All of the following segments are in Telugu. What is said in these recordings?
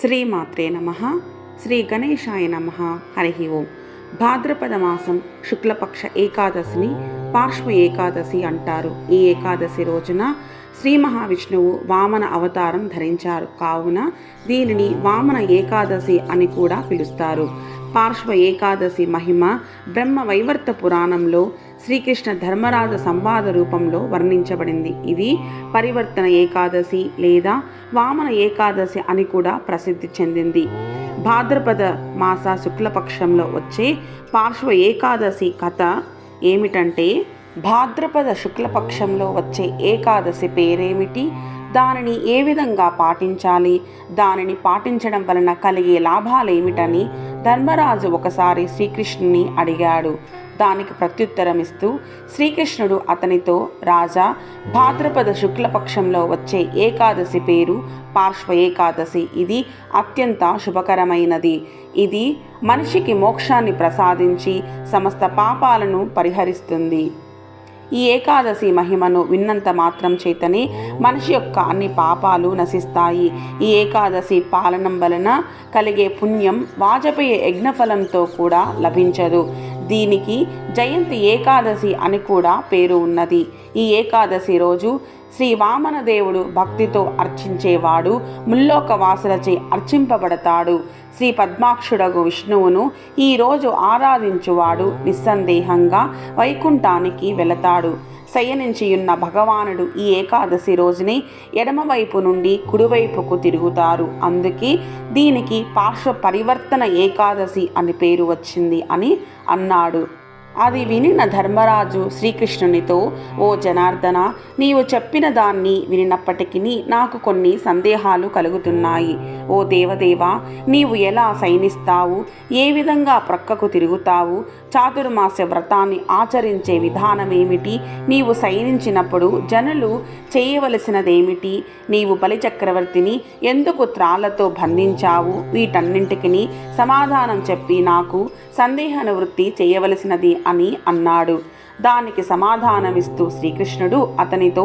శ్రీమాత్రే నమ. శ్రీ గణేశాయ నమ. హరి ఓం. భాద్రపద మాసం శుక్లపక్ష ఏకాదశిని పార్శ్వ ఏకాదశి అంటారు. ఈ ఏకాదశి రోజున శ్రీ మహావిష్ణువు వామన అవతారం ధరించారు. కావున దీనిని వామన ఏకాదశి అని కూడా పిలుస్తారు. పార్శ్వ ఏకాదశి మహిమ బ్రహ్మ వైవర్త పురాణంలో శ్రీకృష్ణ ధర్మరాజ సంవాద రూపంలో వర్ణించబడింది. ఇది పరివర్తన ఏకాదశి లేదా వామన ఏకాదశి అని కూడా ప్రసిద్ధి చెందింది. భాద్రపద మాస శుక్లపక్షంలో వచ్చే పార్శ్వ ఏకాదశి కథ ఏమిటంటే భాద్రపద శుక్లపక్షంలో వచ్చే ఏకాదశి పేరేమిటి? దానిని ఏ విధంగా పాటించాలి? దానిని పాటించడం వలన కలిగే లాభాలేమిటని ధర్మరాజు ఒకసారి శ్రీకృష్ణుని అడిగాడు. దానికి ప్రత్యుత్తరం ఇస్తూ శ్రీకృష్ణుడు అతనితో రాజా భాద్రపద శుక్లపక్షంలో వచ్చే ఏకాదశి పేరు పార్శ్వ ఏకాదశి. ఇది అత్యంత శుభకరమైనది. ఇది మనిషికి మోక్షాన్ని ప్రసాదించి సమస్త పాపాలను పరిహరిస్తుంది. ఈ ఏకాదశి మహిమను విన్నంత మాత్రం చేతనే మనిషి యొక్క అన్ని పాపాలు నశిస్తాయి. ఈ ఏకాదశి పాలనం వలన కలిగే పుణ్యం వాజపేయ యజ్ఞఫలంతో కూడా లభించదు. దీనికి జయంతి ఏకాదశి అని కూడా పేరు ఉన్నది. ఈ ఏకాదశి రోజు శ్రీ వామనదేవుడు భక్తితో అర్చించేవాడు ముల్లోక వాసులచే అర్చింపబడతాడు. శ్రీ పద్మాక్షుడగు విష్ణువును ఈరోజు ఆరాధించువాడు నిస్సందేహంగా వైకుంఠానికి వెళతాడు. శయనించియున్న భగవానుడు ఈ ఏకాదశి రోజుని ఎడమవైపు నుండి కుడివైపుకు తిరుగుతారు. అందుకే దీనికి పార్శ్వ పరివర్తన ఏకాదశి అని పేరు వచ్చింది అని అన్నాడు. అది వినిన ధర్మరాజు శ్రీకృష్ణునితో ఓ జనార్దన నీవు చెప్పిన దాన్ని వినినప్పటికీ నాకు కొన్ని సందేహాలు కలుగుతున్నాయి. ఓ దేవదేవా నీవు ఎలా సైనిస్తావు? ఏ విధంగా ప్రక్కకు తిరుగుతావు? చాతుర్మాస్య వ్రతాన్ని ఆచరించే విధానమేమిటి? నీవు సైనించినప్పుడు జనులు చేయవలసినదేమిటి? నీవు బలిచక్రవర్తిని ఎందుకు త్రాళ్ళతో బంధించావు? వీటన్నింటికి సమాధానం చెప్పి నాకు సందేహ నివృత్తి చేయవలసినది అని అన్నాడు. దానికి సమాధానమిస్తూ శ్రీకృష్ణుడు అతనితో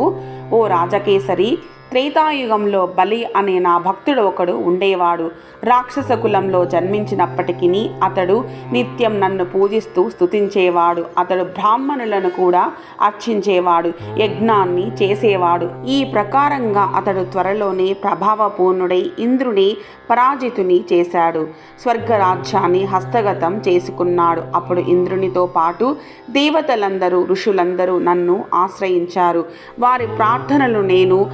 ఓ రాజకేసరి త్రేతాయుగంలో బలి అనే నా భక్తుడు ఒకడు ఉండేవాడు. రాక్షస కులంలో జన్మించినప్పటికీ అతడు నిత్యం నన్ను పూజిస్తూ స్తుతించేవాడు. అతడు బ్రాహ్మణులను కూడా అర్చించేవాడు యజ్ఞాన్ని చేసేవాడు. ఈ ప్రకారంగా అతడు త్వరలోనే ప్రభావపూర్ణుడై ఇంద్రుని పరాజితుని చేశాడు. స్వర్గరాజ్యాన్ని హస్తగతం చేసుకున్నాడు. అప్పుడు ఇంద్రునితో పాటు దేవతలందరూ ఋషులందరూ నన్ను ఆశ్రయించారు. వారి ప్రార్థనలు నేను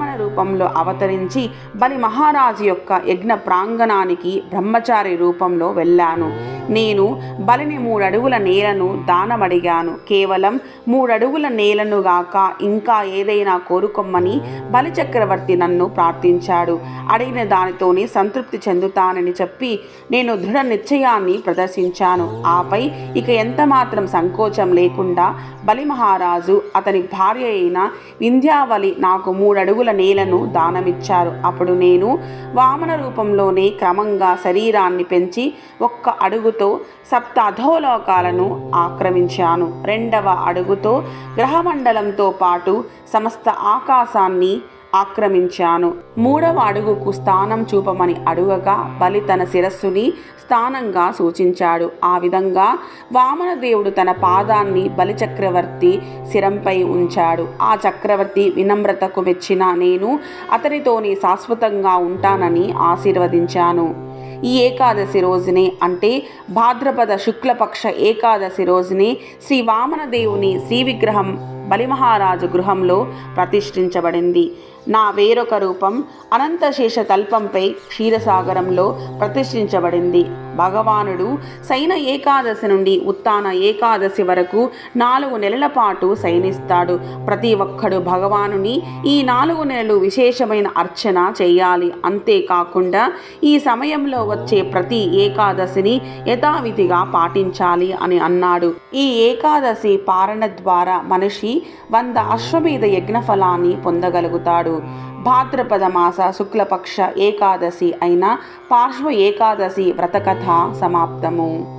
వామన రూపంలో అవతరించి బలి మహారాజు యొక్క యజ్ఞ ప్రాంగణానికి బ్రహ్మచారి రూపంలో వెళ్ళాను. నేను బలిని మూడడుగుల నేలను దానమడిగాను. కేవలం మూడడుగుల నేలను గాక ఇంకా ఏదైనా కోరుకొమ్మని బలిచక్రవర్తి నన్ను ప్రార్థించాడు. అడిగిన దానితోనే సంతృప్తి చెందుతానని చెప్పి నేను దృఢ నిశ్చయాన్ని ప్రదర్శించాను. ఆపై ఇక ఎంత మాత్రం సంకోచం లేకుండా బలి మహారాజు అతని భార్య అయిన వింధ్యావళి నాకు మూడడుగుల నేలను దానమిచ్చారు. అప్పుడు నేను వామన రూపంలోనే క్రమంగా శరీరాన్ని పెంచి ఒక్క అడుగుతో సప్త అధోలోకాలను ఆక్రమించాను. రెండవ అడుగుతో గ్రహమండలంతో పాటు సమస్త ఆకాశాన్ని ఆక్రమించాను. మూడవ అడుగుకు స్థానం చూపమని అడుగగా బలి తన శిరస్సుని స్థానంగా సూచించాడు. ఆ విధంగా వామనదేవుడు తన పాదాన్ని బలిచక్రవర్తి శిరంపై ఉంచాడు. ఆ చక్రవర్తి వినమ్రతకు మెచ్చిన నేను అతనితోనే శాశ్వతంగా ఉంటానని ఆశీర్వదించాను. ఈ ఏకాదశి రోజునే అంటే భాద్రపద శుక్లపక్ష ఏకాదశి రోజునే శ్రీ వామనదేవుని శ్రీ విగ్రహం బలిమహారాజు గృహంలో ప్రతిష్ఠించబడింది. నా వేరొక రూపం అనంతశేష తల్పంపై క్షీరసాగరంలో ప్రతిష్ఠించబడింది. భగవానుడు సైన ఏకాదశి నుండి ఉత్తాన ఏకాదశి వరకు నాలుగు నెలల పాటు సైనిస్తాడు ప్రతి ఒక్కడు భగవానుని ఈ నాలుగు నెలలు విశేషమైన అర్చన చేయాలి. అంతేకాకుండా ఈ సమయంలో వచ్చే ప్రతి ఏకాదశిని యథావిధిగా పాటించాలి అని అన్నాడు. ఈ ఏకాదశి పారణ ద్వారా మనిషి వంద అశ్వమేధ యజ్ఞఫలాన్ని పొందగలుగుతాడు. భాద్రపద మాస శుక్లపక్ష ఏకాదశి అయిన పార్శ్వ ఏకాదశి వ్రతకథ సమాప్తము.